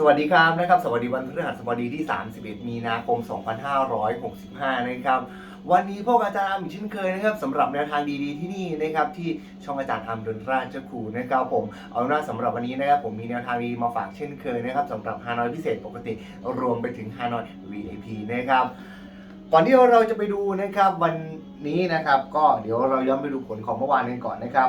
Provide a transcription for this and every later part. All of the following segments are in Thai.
สวัสดีครับนะครับสวัสดีวันพฤหัสบดีที่ 31 มีนาคม 2565 นะครับ วันนี้พวกอาจารย์อามอีกเช่นเคยนะครับสำหรับแนวทางดีๆที่นี่นะครับที่ช่องอาจารย์อามดนราชครูนะครับผมเอาหน้าสำหรับวันนี้นะครับผมมีแนวทางดีมาฝากเช่นเคยนะครับสำหรับฮานอยพิเศษปกติรวมไปถึงฮานอย VIP นะครับก่อนที่เราจะไปดูนะครับวันนี้นะครับก็เดี๋ยวเราย้อนไปดูผลของเมื่อวานกันก่อนนะครับ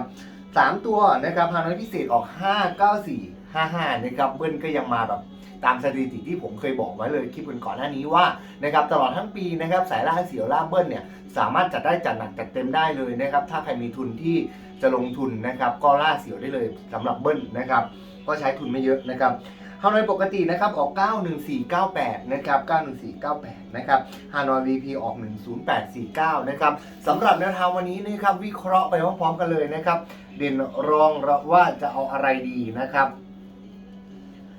สามตัวนะครับฮานอยพิเศษออก 594 5 5นะครับเบิ้ลก็ยังมาแบบตามสถิติที่ผมเคยบอกไว้เลยคลิปก่อนหน้านี้ว่านะครับตลอดทั้งปีนะครับสายล่าเสียวล่าเบิ้ลเนี่ยสามารถจัดได้จัดหนักจัดเต็มได้เลยนะครับถ้าใครมีทุนที่จะลงทุนนะครับก็ล่าเสียวได้เลยสำหรับเบิ้ลนะครับก็ใช้ทุนไม่เยอะนะครับฮานอยปกตินะครับออก 91498 นะครับ 91498 นะครับฮานอย VP ออก 10849 นะครับสำหรับแนวทางวันนี้นะครับวิเคราะห์ไปพร้อมๆกันเลยนะครับ เด่นรองรว่าจะเอาอะไรดีนะครับ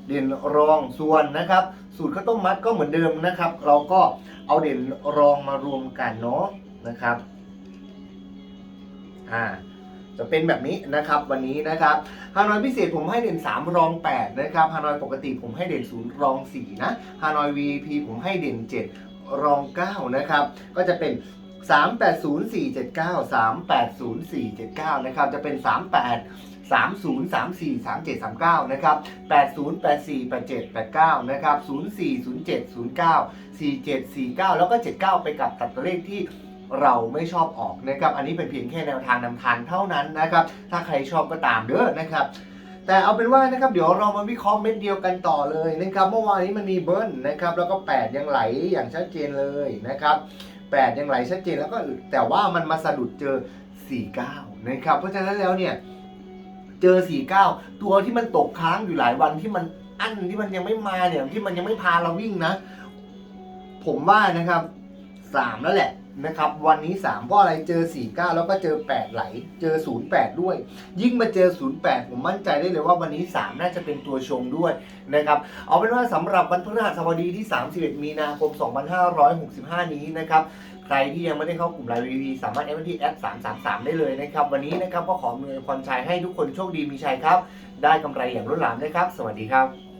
เด่นรองส่วนนะครับ สูตรข้าวต้มมัดก็เหมือนเดิมนะครับ เราก็เอาเด่นรองมารวมกันเนาะนะครับอ่าจะเป็นแบบนี้นะครับวันนี้นะครับฮานอยพิเศษผมให้เด่น 3 รอง 8 นะครับฮานอยปกติผมให้เด่น 0 รอง 4 นะฮานอย VP ผมให้เด่น 7 รอง 9 นะครับ ก็จะเป็น 380479 380479 นะครับ จะเป็น 38 30 34 37 39 นะครับ 80 84 87 89 นะครับ 04 07 09 47 49 แล้วก็ 79 ไปกับตัดตัวเลขที่เราไม่ชอบออกนะครับ อันนี้เป็นเพียงแค่แนวทางนำทางเท่านั้นนะครับ ถ้าใครชอบก็ตามเด้อนะครับแต่เอาเป็นว่านะครับเดี๋ยวเรามาวิเคราะห์เม็ดเดียวกันต่อเลยนะครับ เมื่อวานนี้มันมีเบิ้ลนะครับ แล้วก็ 8 ยังไหลอย่างชัดเจนเลยนะครับ 8 ยังไหลชัดเจนแล้วก็แต่ว่ามันมาสะดุดเจอ 49 นะครับ เพราะฉะนั้นแล้วเนี่ยเจอ 49 ตัวที่มันตกค้างอยู่หลายวันที่มันอั้นที่มันยังไม่มาเนี่ยที่มันยังไม่พาเราวิ่งนะ ผมว่านะครับ 3 แล้วแหละ นะครับ วันนี้ 3 เพราะอะไรเจอ 49 แล้วก็เจอ 8 ไหล เจอ 08 ด้วย ยิ่งมาเจอ 08 ผมมั่นใจได้เลยว่าวันนี้ 3 น่าจะเป็นตัวชงด้วยนะครับ เอาเป็นว่าสำหรับวันพฤหัสบดีที่ 31 มีนาคม 2565 นี้นะครับใครที่ยังไม่ได้เข้ากลุ่มไลน์วีสามารถแอดที่แอด333ได้เลยนะครับ วันนี้นะครับก็ขออำนวยพรชัยให้ทุกคนโชคดีมีชัยครับ ได้กำไรอย่างล้นหลามนะครับ สวัสดีครับ